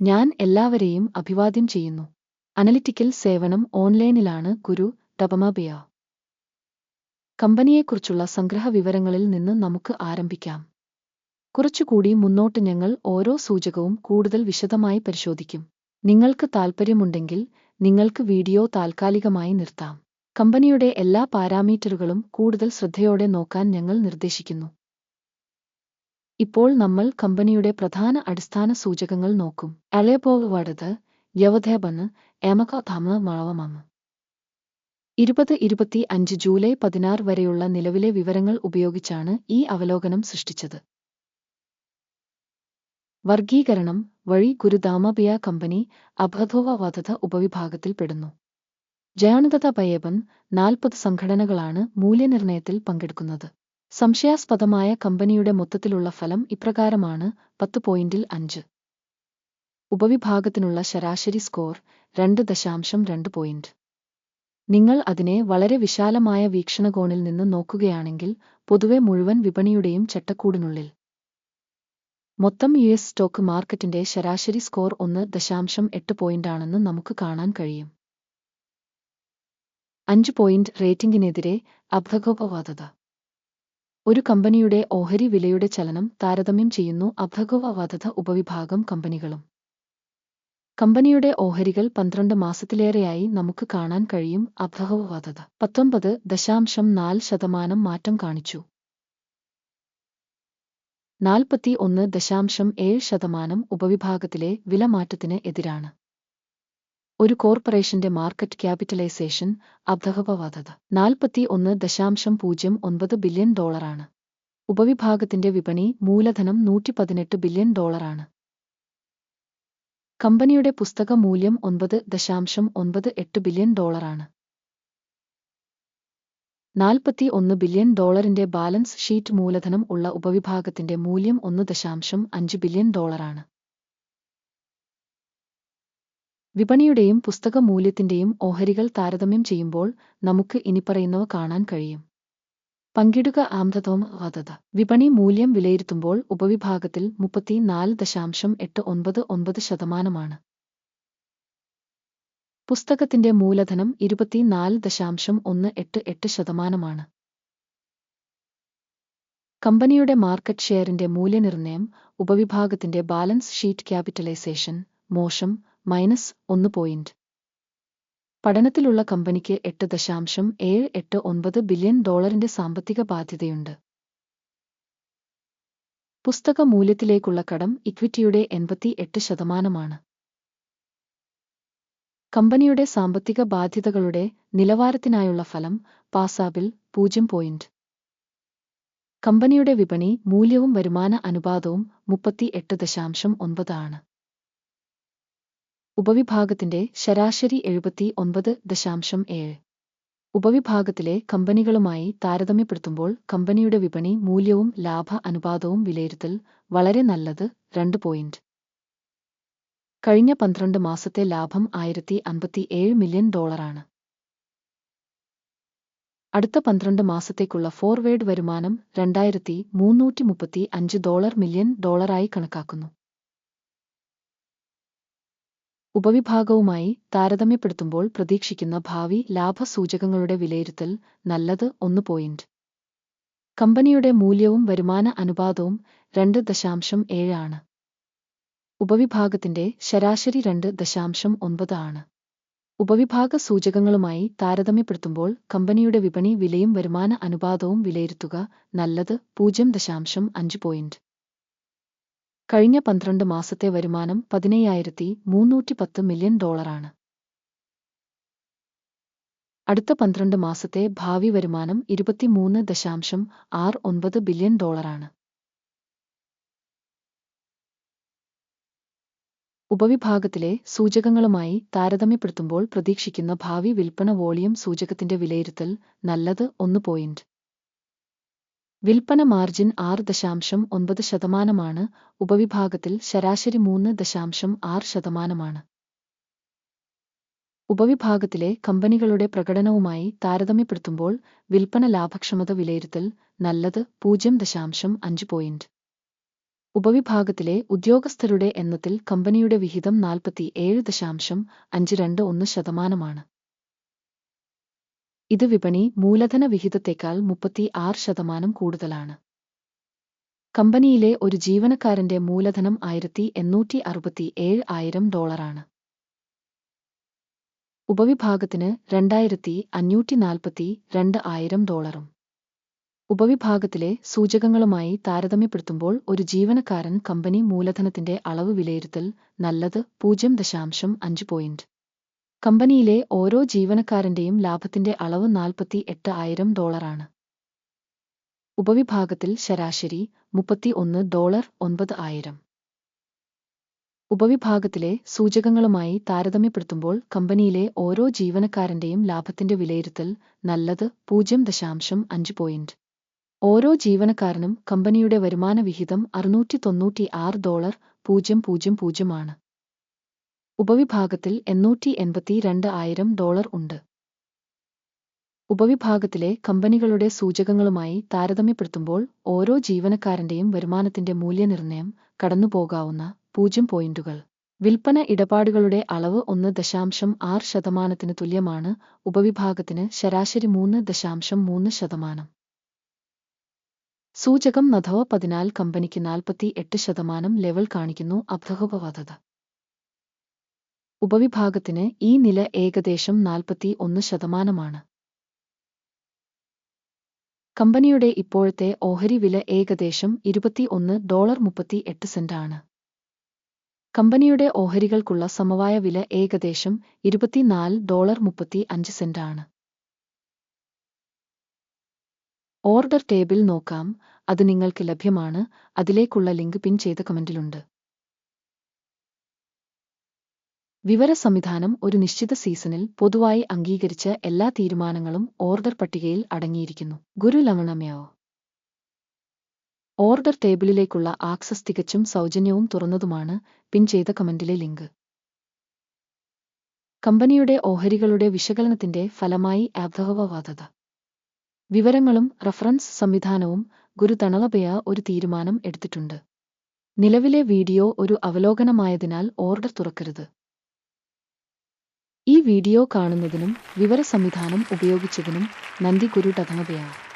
ഞാൻ എല്ലാവരെയും അഭിവാദ്യം ചെയ്യുന്നു. അനലിറ്റിക്കൽ സേവനം ഓൺലൈനിലാണ് ഗുരു ടപമബിയ കമ്പനിയെക്കുറിച്ചുള്ള സംഗ്രഹ വിവരങ്ങളിൽ നിന്ന് നമുക്ക് ആരംഭിക്കാം. കുറച്ചുകൂടി മുന്നോട്ട് ഞങ്ങൾ ഓരോ സൂചകവും കൂടുതൽ വിശദമായി പരിശോധിക്കും. നിങ്ങൾക്ക് താൽപ്പര്യമുണ്ടെങ്കിൽ നിങ്ങൾക്ക് വീഡിയോ താൽക്കാലികമായി നിർത്താം. കമ്പനിയുടെ എല്ലാ പാരാമീറ്ററുകളും കൂടുതൽ ശ്രദ്ധയോടെ നോക്കാൻ ഞങ്ങൾ നിർദ്ദേശിക്കുന്നു. ഇപ്പോൾ നമ്മൾ കമ്പനിയുടെ പ്രധാന അടിസ്ഥാന സൂചകങ്ങൾ നോക്കും. അലേപോൾ വടത് യവധേബന് എമകധാമ മളവമാണ് ഇരുപത് ഇരുപത്തി അഞ്ച് ജൂലൈ പതിനാറ് വരെയുള്ള നിലവിലെ വിവരങ്ങൾ ഉപയോഗിച്ചാണ് ഈ അവലോകനം സൃഷ്ടിച്ചത്. വർഗീകരണം വഴി ഗുരുദാമബിയ കമ്പനി അബധോവധത ഉപവിഭാഗത്തിൽപ്പെടുന്നു ജയാനുദത ബയേബൻ നാൽപ്പത് സംഘടനകളാണ് മൂല്യനിർണയത്തിൽ പങ്കെടുക്കുന്നത്. സംശയാസ്പദമായ കമ്പനിയുടെ മൊത്തത്തിലുള്ള ഫലം ഇപ്രകാരമാണ് പത്ത് പോയിന്റിൽ അഞ്ച്. ഉപവിഭാഗത്തിനുള്ള ശരാശരി സ്കോർ രണ്ട് ദശാംശം രണ്ട് പോയിന്റ്. നിങ്ങൾ അതിനെ വളരെ വിശാലമായ വീക്ഷണകോണിൽ നിന്ന് നോക്കുകയാണെങ്കിൽ പൊതുവെ മുഴുവൻ വിപണിയുടെയും ചട്ടക്കൂടിനുള്ളിൽ. മൊത്തം യു എസ് സ്റ്റോക്ക് മാർക്കറ്റിന്റെ ശരാശരി സ്കോർ ഒന്ന് ദശാംശം എട്ട് പോയിന്റാണെന്ന് നമുക്ക് കാണാൻ കഴിയും. അഞ്ച് പോയിന്റ് റേറ്റിംഗിനെതിരെ അബ്ധഗോപവാദത ഒരു കമ്പനിയുടെ ഓഹരി വിലയുടെ ചലനം താരതമ്യം ചെയ്യുന്നു അഭഗവവധത ഉപവിഭാഗം കമ്പനികളും. കമ്പനിയുടെ ഓഹരികൾ പന്ത്രണ്ട് മാസത്തിലേറെയായി നമുക്ക് കാണാൻ കഴിയും അഭഗവവധത പത്തൊമ്പത് ദശാംശം നാല് ശതമാനം മാറ്റം കാണിച്ചു. നാൽപ്പത്തി ഒന്ന് ദശാംശം ഏഴ് ശതമാനം ഉപവിഭാഗത്തിലെ വിലമാറ്റത്തിന് എതിരാണ്. ഒരു കോർപ്പറേഷന്റെ മാർക്കറ്റ് ക്യാപിറ്റലൈസേഷൻ അബ്ധഹപവാദത നാൽപ്പത്തി ഒന്ന് ദശാംശം പൂജ്യം ഒൻപത് ബില്യൺ ഡോളറാണ്. ഉപവിഭാഗത്തിന്റെ വിപണി മൂലധനം നൂറ്റി പതിനെട്ട് ബില്യൺ ഡോളറാണ്. കമ്പനിയുടെ പുസ്തക മൂല്യം ഒൻപത് ദശാംശം ഒൻപത് എട്ട് ബില്യൺ ഡോളറാണ്. നാൽപ്പത്തി ഒന്ന് ബില്യൺ ഡോളറിന്റെ ബാലൻസ് ഷീറ്റ് മൂലധനം ഉള്ള ഉപവിഭാഗത്തിന്റെ മൂല്യം ഒന്ന് ദശാംശം അഞ്ച് ബില്യൺ ഡോളറാണ്. വിപണിയുടെയും പുസ്തക മൂല്യത്തിന്റെയും ഓഹരികൾ താരതമ്യം ചെയ്യുമ്പോൾ നമുക്ക് ഇനിപ്പറയുന്നവ കാണാൻ കഴിയും. പങ്കിടുക ആംധതോം വധത വിപണി മൂല്യം വിലയിരുത്തുമ്പോൾ ഉപവിഭാഗത്തിൽ മുപ്പത്തിനാല് ദശാംശം എട്ട് ഒൻപത് ഒൻപത് ശതമാനമാണ്. പുസ്തകത്തിന്റെ മൂലധനം ഇരുപത്തിനാല് ദശാംശം ഒന്ന് എട്ട് എട്ട് ശതമാനമാണ്. കമ്പനിയുടെ മാർക്കറ്റ് ഷെയറിന്റെ മൂല്യനിർണയം ഉപവിഭാഗത്തിന്റെ ബാലൻസ് ഷീറ്റ് ക്യാപിറ്റലൈസേഷൻ മോശം മൈനസ് ഒന്ന് പോയിന്റ് പഠനത്തിലുള്ള കമ്പനിക്ക് എട്ട് ദശാംശം ഏഴ് എട്ട് ഒൻപത് ബില്യൺ ഡോളറിന്റെ സാമ്പത്തിക ബാധ്യതയുണ്ട്. പുസ്തക മൂല്യത്തിലേക്കുള്ള കടം ഇക്വിറ്റിയുടെ എൺപത്തി എട്ട് ശതമാനമാണ്. കമ്പനിയുടെ സാമ്പത്തിക ബാധ്യതകളുടെ നിലവാരത്തിനായുള്ള ഫലം പാസാബിൽ പൂജ്യം പോയിന്റ് കമ്പനിയുടെ വിപണി മൂല്യവും വരുമാന അനുപാതവും മുപ്പത്തി എട്ട് ദശാംശം ഒൻപതാണ് ഉപവിഭാഗത്തിന്റെ ശരാശരി എഴുപത്തി ഒൻപത് ദശാംശം ഏഴ്. ഉപവിഭാഗത്തിലെ കമ്പനികളുമായി താരതമ്യപ്പെടുത്തുമ്പോൾ കമ്പനിയുടെ വിപണി മൂല്യവും ലാഭ അനുപാതവും വിലയിരുത്തൽ വളരെ നല്ലത് രണ്ട് പോയിന്റ് കഴിഞ്ഞ പന്ത്രണ്ട് മാസത്തെ ലാഭം ആയിരത്തി അൻപത്തി ഏഴ് മില്യൺ ഡോളറാണ് അടുത്ത പന്ത്രണ്ട് മാസത്തേക്കുള്ള ഫോർവേഡ് വരുമാനം രണ്ടായിരത്തി മൂന്നൂറ്റി മുപ്പത്തി അഞ്ച് ഡോളർ മില്യൺ ഡോളറായി കണക്കാക്കുന്നു. ഉപവിഭാഗവുമായി താരതമ്യപ്പെടുത്തുമ്പോൾ പ്രതീക്ഷിക്കുന്ന ഭാവി ലാഭസൂചകങ്ങളുടെ വിലയിരുത്തൽ നല്ലത് ഒന്ന് പോയിന്റ് കമ്പനിയുടെ മൂല്യവും വരുമാന അനുപാതവും രണ്ട് ദശാംശം ഏഴാണ് ഉപവിഭാഗത്തിന്റെ ശരാശരി രണ്ട് ദശാംശം ഒൻപത് ആണ്. ഉപവിഭാഗ സൂചകങ്ങളുമായി താരതമ്യപ്പെടുത്തുമ്പോൾ കമ്പനിയുടെ വിപണി വിലയും വരുമാന അനുപാതവും വിലയിരുത്തുക നല്ലത് പൂജ്യം ദശാംശം അഞ്ച് പോയിന്റ് കഴിഞ്ഞ പന്ത്രണ്ട് മാസത്തെ വരുമാനം പതിനയ്യായിരത്തി മൂന്നൂറ്റി പത്ത് മില്യൺ ഡോളറാണ്. അടുത്ത പന്ത്രണ്ട് മാസത്തെ ഭാവി വരുമാനം ഇരുപത്തിമൂന്ന് ദശാംശം ആറ് ഒൻപത് ബില്യൺ ഡോളറാണ്. ഉപവിഭാഗത്തിലെ സൂചകങ്ങളുമായി താരതമ്യപ്പെടുത്തുമ്പോൾ പ്രതീക്ഷിക്കുന്ന ഭാവി വിൽപ്പന വോളിയം സൂചകത്തിന്റെ വിലയിരുത്തൽ നല്ലത് ഒന്ന് പോയിന്റ് വിൽപ്പന മാർജിൻ ആറ് ദശാംശം ഒൻപത് ശതമാനമാണ്. ഉപവിഭാഗത്തിൽ ശരാശരി മൂന്ന് ദശാംശം ആറ് ശതമാനമാണ്. ഉപവിഭാഗത്തിലെ കമ്പനികളുടെ പ്രകടനവുമായി താരതമ്യപ്പെടുത്തുമ്പോൾ വിൽപ്പന ലാഭക്ഷമത വിലയിരുത്തൽ നല്ലത് പൂജ്യം ദശാംശം അഞ്ച് പോയിന്റ്. ഉപവിഭാഗത്തിലെ ഉദ്യോഗസ്ഥരുടെ എണ്ണത്തിൽ കമ്പനിയുടെ വിഹിതം നാൽപ്പത്തി ഏഴ് ദശാംശം അഞ്ച് രണ്ട് ഒന്ന് ശതമാനമാണ്. ഇത് വിപണി മൂലധന വിഹിതത്തേക്കാൾ മുപ്പത്തി ആറ് ശതമാനം കൂടുതലാണ്. കമ്പനിയിലെ ഒരു ജീവനക്കാരന്റെ മൂലധനം ആയിരത്തി എണ്ണൂറ്റി അറുപത്തി ഏഴ് ആയിരം ഡോളറാണ്. ഉപവിഭാഗത്തിന് രണ്ടായിരത്തി അഞ്ഞൂറ്റി നാൽപ്പത്തി രണ്ട് ആയിരം ഡോളറും. ഉപവിഭാഗത്തിലെ സൂചകങ്ങളുമായി താരതമ്യപ്പെടുത്തുമ്പോൾ ഒരു ജീവനക്കാരൻ കമ്പനി മൂലധനത്തിന്റെ അളവ് വിലയിരുത്തൽ നല്ലത് പൂജ്യം ദശാംശം അഞ്ച് പോയിന്റ്. കമ്പനിയിലെ ഓരോ ജീവനക്കാരന്റെയും ലാഭത്തിന്റെ അളവ് നാൽപ്പത്തി എട്ട് ആയിരം ഡോളറാണ്. ഉപവിഭാഗത്തിൽ ശരാശരി മുപ്പത്തി ഒന്ന് ഡോളർ ഒൻപത് ആയിരം. ഉപവിഭാഗത്തിലെ സൂചകങ്ങളുമായി താരതമ്യപ്പെടുത്തുമ്പോൾ കമ്പനിയിലെ ഓരോ ജീവനക്കാരന്റെയും ലാഭത്തിന്റെ വിലയിരുത്തൽ നല്ലത് പൂജ്യം ദശാംശം അഞ്ച് പോയിന്റ്. ഓരോ ജീവനക്കാരനും കമ്പനിയുടെ വരുമാന വിഹിതം അറുന്നൂറ്റി തൊണ്ണൂറ്റി ആറ് ഡോളർ പൂജ്യം പൂജ്യം പൂജ്യമാണ് ഉപവിഭാഗത്തിൽ എണ്ണൂറ്റി എൺപത്തി രണ്ട് ആയിരം ഡോളർ ഉണ്ട്. ഉപവിഭാഗത്തിലെ കമ്പനികളുടെ സൂചകങ്ങളുമായി താരതമ്യപ്പെടുത്തുമ്പോൾ ഓരോ ജീവനക്കാരന്റെയും വരുമാനത്തിന്റെ മൂല്യനിർണയം കടന്നുപോകാവുന്ന പൂജ്യം പോയിന്റുകൾ. വിൽപ്പന ഇടപാടുകളുടെ അളവ് ഒന്ന് ദശാംശം ആറ് ശതമാനത്തിന് തുല്യമാണ് ഉപവിഭാഗത്തിന് ശരാശരി മൂന്ന് ദശാംശം മൂന്ന് ശതമാനം. സൂചകം നധവ പതിനാൽ കമ്പനിക്ക് നാൽപ്പത്തി എട്ട് ശതമാനം ലെവൽ കാണിക്കുന്നു അബ്ധഹോപവാദത ഉപവിഭാഗത്തിന് ഈ നില ഏകദേശം നാൽപ്പത്തി ഒന്ന് ശതമാനമാണ്. കമ്പനിയുടെ ഇപ്പോഴത്തെ ഓഹരി വില ഏകദേശം ഇരുപത്തി ഒന്ന് ഡോളർ മുപ്പത്തി എട്ട് സെന്റാണ് കമ്പനിയുടെ ഓഹരികൾക്കുള്ള സമവായ വില ഏകദേശം ഇരുപത്തിനാല് ഡോളർ മുപ്പത്തി അഞ്ച് സെന്റാണ് ഓർഡർ ടേബിൾ നോക്കാം അത് നിങ്ങൾക്ക് ലഭ്യമാണ് അതിലേക്കുള്ള ലിങ്ക് പിൻ ചെയ്ത കമന്റിലുണ്ട്. വിവര സംവിധാനം ഒരു നിശ്ചിത സീസണിൽ പൊതുവായി അംഗീകരിച്ച എല്ലാ തീരുമാനങ്ങളും ഓർഡർ പട്ടികയിൽ അടങ്ങിയിരിക്കുന്നു. ഗുരു ലവണമ്യാവോ ഓർഡർ ടേബിളിലേക്കുള്ള ആക്സസ് തികച്ചും സൗജന്യവും തുറന്നതുമാണ് പിൻ ചെയ്ത കമന്റിലെ ലിങ്ക്. കമ്പനിയുടെ ഓഹരികളുടെ വിശകലനത്തിന്റെ ഫലമായി ആബ്ദഹവവാദത വിവരങ്ങളും റഫറൻസ് സംവിധാനവും ഗുരു തണലബയ ഒരു തീരുമാനം എടുത്തിട്ടുണ്ട്. നിലവിലെ വീഡിയോ ഒരു അവലോകനമായതിനാൽ ഓർഡർ തുറക്കരുത്. ഈ വീഡിയോ കാണുന്നതിനും വിവര സംവിധാനം ഉപയോഗിച്ചതിനും നന്ദി ഗുരു ടതമബയാണ്